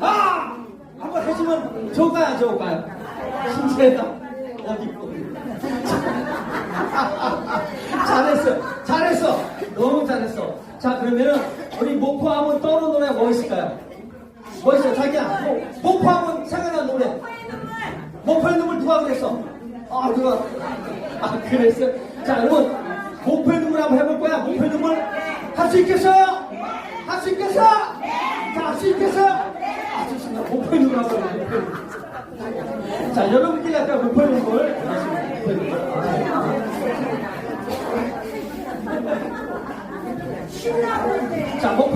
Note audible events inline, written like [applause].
아! 한번 해주면 좋을까요? 안 좋을까요? 신세다. 어디. [laughs] 잘했어. 잘했어. 너무 잘했어. 자, 그러면은 우리 목포 하면 떠오르는 노래가 뭐 있을까요? 뭐 있어요? 자기야. 뭐, 목포 하면 생각나는 노래. 목포의 눈물 누가 그랬어? 아, 누가? 아, 그랬어? 자, 여러분, 목포의 눈물 한번 해볼 거야. 목포의 눈물. 할 수 있겠어요? 할 수 있겠어? 자, 할 수 있겠어요? 한번 해볼게요. 자, 여러분끼리 아까. 목포의 눈물. 자, 목